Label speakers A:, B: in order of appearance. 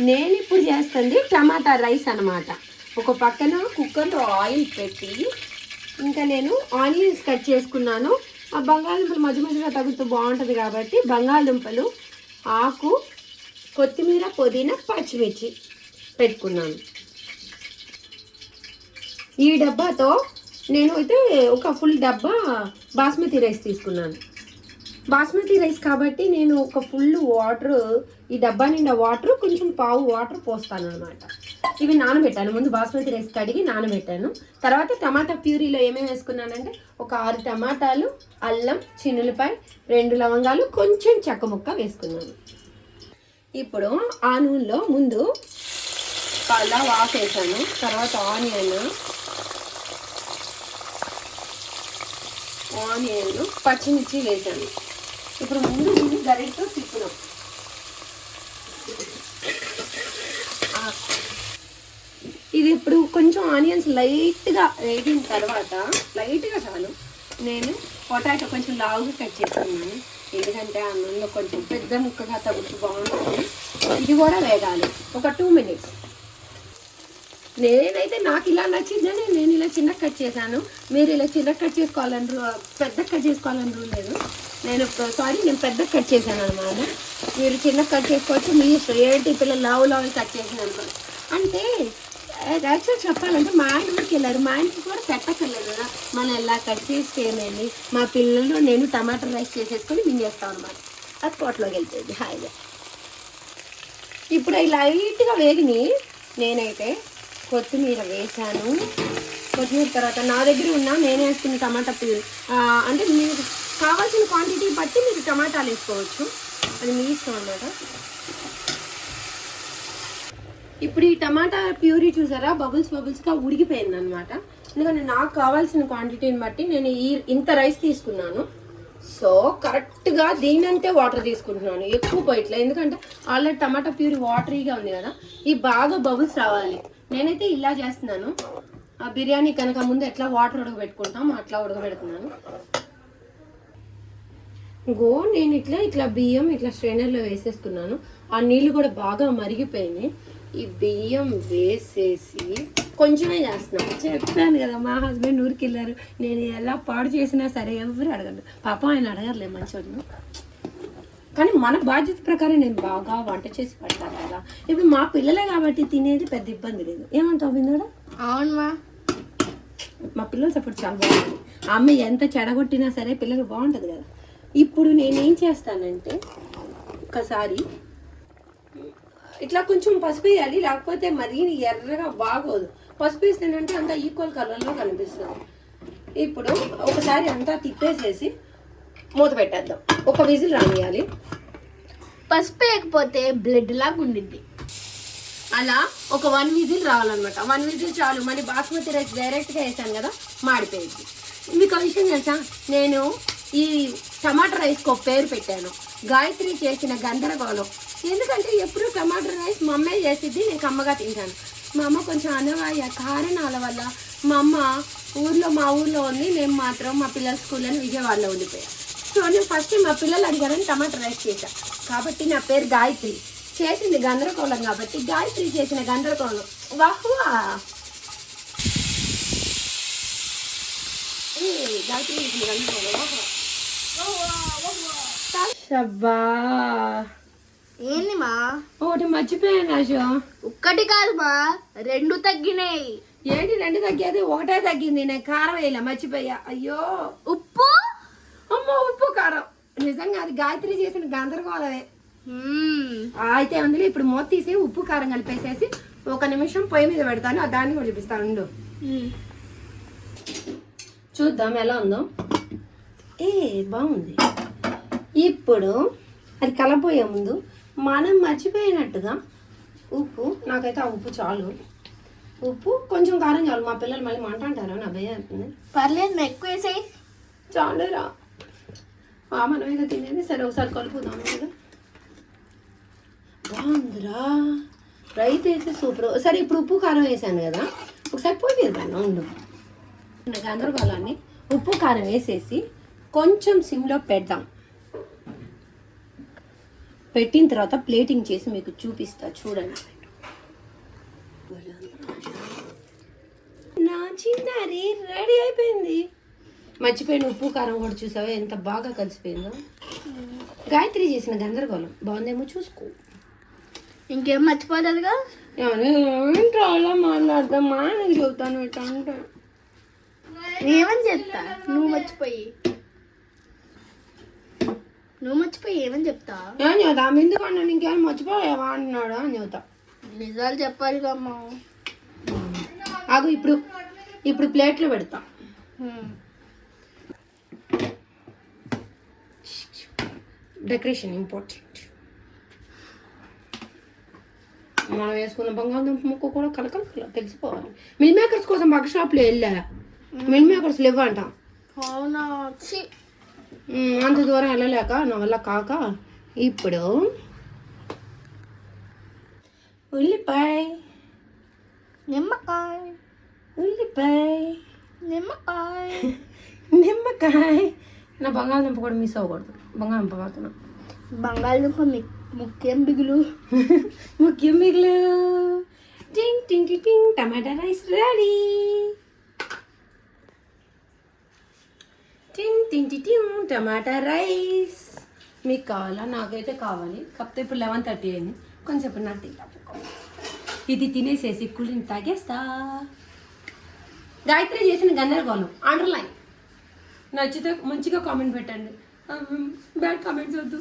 A: నేను ఇప్పుడు చేస్తుంది టమాటా రైస్ అన్నమాట. ఒక పక్కన కుక్కర్లో ఆయిల్ పెట్టి ఇంకా నేను ఆనియన్స్ కట్ చేసుకున్నాను. ఆ బంగాళదుంపలు మధ్య మధ్యలో తగులుతూ బాగుంటుంది కాబట్టి బంగాళదుంపలు ఆకు కొత్తిమీర పుదీనా పచ్చిమిర్చి పెట్టుకున్నాను. ఈ డబ్బాతో నేను అయితే ఒక ఫుల్ డబ్బా బాస్మతి రైస్ తీసుకున్నాను. బాస్మతి రైస్ కాబట్టి నేను ఒక ఫుల్ వాటర్ ఈ డబ్బా నిండా వాటర్ కొంచెం పావు వాటర్ పోస్తాను అనమాట ఇవి నానబెట్టాను. ముందు బాస్మతి రైస్ కడిగి నానబెట్టాను. తర్వాత టమాటా ప్యూరీలో ఏమేమి వేసుకున్నానంటే ఒక ఆరు టమాటాలు అల్లం చిన్నులపై రెండు లవంగాలు కొంచెం చెక్క ముక్క వేసుకున్నాను. ఇప్పుడు ఆ నూనెలో ముందు పలావ్ వాక్ వేసాను. తర్వాత ఆనియన్ ఆనియన్ పచ్చిమిర్చి వేసాను. ఇప్పుడు ముందు దీన్ని గరిటతో తిప్పుదాం. ఇది ఇప్పుడు కొంచెం ఆనియన్స్ లైట్గా వేగిన తర్వాత లైట్గా చాలు. నేను పొటాటో కొంచెం లావుగా కట్ చేసుకున్నాను ఎందుకంటే అన్నంలో కొంచెం పెద్ద ముక్కగా తగ్గుతూ బాగుంటుంది. ఇది కూడా వేగాలి. ఒక టూ మినిట్స్ నేనైతే నాకు ఇలా నచ్చిందని నేను ఇలా చిన్న కట్ చేశాను. మీరు ఇలా చిన్న కట్ చేసుకోవాలని రూ- పెద్ద కట్ చేసుకోవాలని రూల్ లేదు. నేను సారీ నేను పెద్ద కట్ చేశాను అనమాట మీరు చిన్న కట్ చేసుకోవచ్చు మీ ఇష్టం. ఏంటి పిల్లలు లావు లావు కట్ చేసిన అనుకోండి అంటే యాక్చువల్ చెప్పాలంటే మా ఆయన ఊరికి వెళ్ళారు. మా ఆయనకి కూడా పెట్టక్కర్లేదు కదా. మనం ఎలా కట్ చేసి మా పిల్లలు నేను టమాటా రైస్ చేసేసుకొని మింగేస్తాం అనమాట అది పోట్లోకి వెళ్తుంది. హాయిగా ఇప్పుడు అవి లైట్గా వేగిని నేనైతే కొత్తిమీర వేసాను కొత్తిమీర తర్వాత నా దగ్గర ఉన్న నేను వేసుకున్న టమాటా ప్యూరీ అంటే మీరు కావాల్సిన క్వాంటిటీ బట్టి మీరు టమాటాలు వేసుకోవచ్చు. అది మీ ఇష్టం అనమాట ఇప్పుడు ఈ టమాటా ప్యూరీ చూసారా? బబుల్స్ బబుల్స్గా ఉడికిపోయింది అనమాట ఎందుకంటే నాకు కావాల్సిన క్వాంటిటీని బట్టి నేను ఈ ఇంత రైస్ తీసుకున్నాను. సో కరెక్ట్గా దీనంటే వాటర్ తీసుకుంటున్నాను. ఎక్కువ పోయిట్లే. ఎందుకంటే ఆల్రెడీ టమాటా ప్యూరీ వాటరీగా ఉంది కదా. ఈ బాగా బబుల్స్ రావాలి. నేనైతే ఇలా చేస్తున్నాను. ఆ బిర్యానీ కనుక ముందు ఎట్లా వాటర్ ఉడకబెట్టుకుంటాం అట్లా ఉడకబెడుతున్నాను. గో నేను ఇట్లా ఇట్లా బియ్యం ఇట్లా స్ట్రైనర్లో వేసేసుకున్నాను. ఆ నీళ్ళు కూడా బాగా మరిగిపోయినాయి. ఈ బియ్యం వేసేసి కొంచెమే చేస్తున్నాను చెప్పాను కదా మా హస్బెండ్ ఊరికి వెళ్ళారు నేను ఎలా పాడు చేసినా సరే ఎవరు అడగరు. పాపం ఆయన అడగర్లే మంచోళ్ళు. కానీ మన బాధ్యత ప్రకారం నేను బాగా వంట చేసి పెడతాను కదా. ఇప్పుడు మా పిల్లలే కాబట్టి తినేది పెద్ద ఇబ్బంది లేదు. ఏమంటావు బిందోడా
B: అవునమ్మా.
A: మా పిల్లలు సపోర్ట్ చాలా బాగుంటుంది. ఆ అమ్మాయి ఎంత చెడగొట్టినా సరే పిల్లలు బాగుంటుంది కదా. ఇప్పుడు నేనేం చేస్తానంటే ఒకసారి ఇట్లా కొంచెం పసుపు వేయాలి లేకపోతే మరీ ఎర్రగా బాగోదు. పసుపు వేస్తేనంటే అంతా ఈక్వల్ కలర్లో కనిపిస్తుంది. ఇప్పుడు ఒకసారి అంతా తిప్పేసేసి మూత పెట్టేద్దాం. ఒక విజిల్ రానియాలి.
B: పసుపు వేయకపోతే బ్లడ్ లాగా ఉండిద్ది.
A: అలా ఒక వన్ విజిల్ రావాలన్నమాట. వన్ విజిల్ చాలు. మరి బాస్మతి రైస్ డైరెక్ట్గా వేసాను కదా మాడిపోయింది. మీకు విషయం తెలుసా? నేను ఈ టమాటా రైస్కి ఒక పేరు పెట్టాను. గాయత్రి చేసిన గందరగోళం. ఎందుకంటే ఎప్పుడు టమాటా రైస్ మా అమ్మే చేసిద్ది నేను అమ్మగా తింటాను. మా అమ్మ కొంచెం అనవాయ కారణాల వల్ల మా అమ్మ ఊర్లో మా ఊర్లో ఉంది. నేను మాత్రం మా పిల్లల స్కూల్లో విజయవాడలో ఉండిపోయాను సో నేను ఫస్ట్ మా పిల్లలు అడిగారని టమాటా రైస్ చేశా. కాబట్టి నా పేరు గాయత్రి. చేసింది గందరగోళం కాబట్టి గాయత్రి చేసిన గందరగోళం. వాహువా! గాయత్రి చేసిన గందరగోళం. వాహువా షబ్బా
B: ఏంది మా?
A: ఒకటి మర్చిపోయాను
B: ఒక్కటి కాదు మా రెండు తగ్గినాయి.
A: ఏంటి రెండు తగ్గేది? ఒకటే తగ్గింది నేను కారం వేయలే మర్చిపోయా. అయ్యో.
B: ఉప్పు?
A: అమ్మో ఉప్పు కారం. నిజంగా అది గాయత్రి చేసిన గందరగోళమే. అయితే అందులో ఇప్పుడు మూత తీసి ఉప్పు కారం కలిపేసేసి ఒక నిమిషం పొయ్యి మీద పెడతాను. దాన్ని కూడా చూపిస్తాను. చూద్దాం ఎలా ఉందో. ఏ బాగుంది. ఇప్పుడు అది కలపోయే ముందు మనం మర్చిపోయినట్టుగా ఉప్పు నాకైతే ఆ ఉప్పు చాలు. ఉప్పు కొంచెం కారం చాలు. మా పిల్లలు మళ్ళీ మంట అంటారు నా భయం అవుతుంది
B: పర్లేదు ఎక్కువ వేసాయి.
A: చాలురా. ఆ మనమేగా తినేది. సరే ఒకసారి కలుపుదాం కదా బాగుందిరా. రైతు అయితే సూపర్. సరే ఇప్పుడు ఉప్పు కారం వేసాను కదా. ఒకసారి పోయి మీద పైన ఉండు. గందరగోళాన్ని ఉప్పు కారం వేసేసి కొంచెం సిమ్లో పెడదాం. పెట్టిన తర్వాత ప్లేటింగ్ చేసి మీకు చూపిస్తా. చూడండి. నా చిన్నారి రెడీ అయిపోయింది. మర్చిపోయిన ఉప్పు కారం కూడా చూసావా? ఎంత బాగా కలిసిపోయిందో. గాయత్రి చేసిన గందరగోళం. బాగుందేమో చూసుకో.
B: ఇంకేం మర్చిపోలేదుగా?
A: ఏమని ఏంటో అలా మాట్లాడతాం? మా నీకు చెబుతాను అంటే.
B: ఏమని చెప్తా? నువ్వు మర్చిపోయి. నువ్వు మర్చిపోయి ఏమని చెప్తా?
A: ఏం చెబుతా ఎందుకన్నా నీకేం మర్చిపోయావా అంటున్నాడు అని చెబుతా
B: నిజాలు చెప్పాలి అమ్మా
A: ఆగు ఇప్పుడు ఇప్పుడు ప్లేట్లో పెడతా. Decoration important. మనం వేసుకున్న బంగాళదుంప ముక్క కూడా కలకల తెలిసిపోవాలి. మిల్ మేకర్స్ కోసం పక్క షాప్లో వెళ్ళా. మిల్ మేకర్స్ లేవంట.
B: అవునా?
A: అంత దూరం వెళ్ళలేక నా వల్ల కాక ఇప్పుడు ఉల్లిపాయ.
B: నిమ్మకాయ.
A: ఉల్లిపాయ.
B: నిమ్మకాయ.
A: నిమ్మకాయ. నా బంగాళదుంప కూడా మిస్ అవ్వకూడదు. బంగాళదుంప పడుతున్నా
B: బంగాళదుంప ముఖ్యం బిగులు
A: ముఖ్యం టింగ్ టింగ్ టింగ్ టింగ్. Tomato rice ready. టింగ్ టమాటా రైస్. మీకు కావాలా నాకైతే కావాలి. కాకపోతే ఇప్పుడు లెవెన్ థర్టీ అయింది. కొంచెం నాకు తింటాం ఇది తినేసేసి కూలింగ్ తాగేస్తా. గాయత్రి చేసిన గందరగోళం అండర్లైన్. నచ్చితే మంచిగా కామెంట్ పెట్టండి. బ్యాడ్ కామెంట్స్ వద్దు.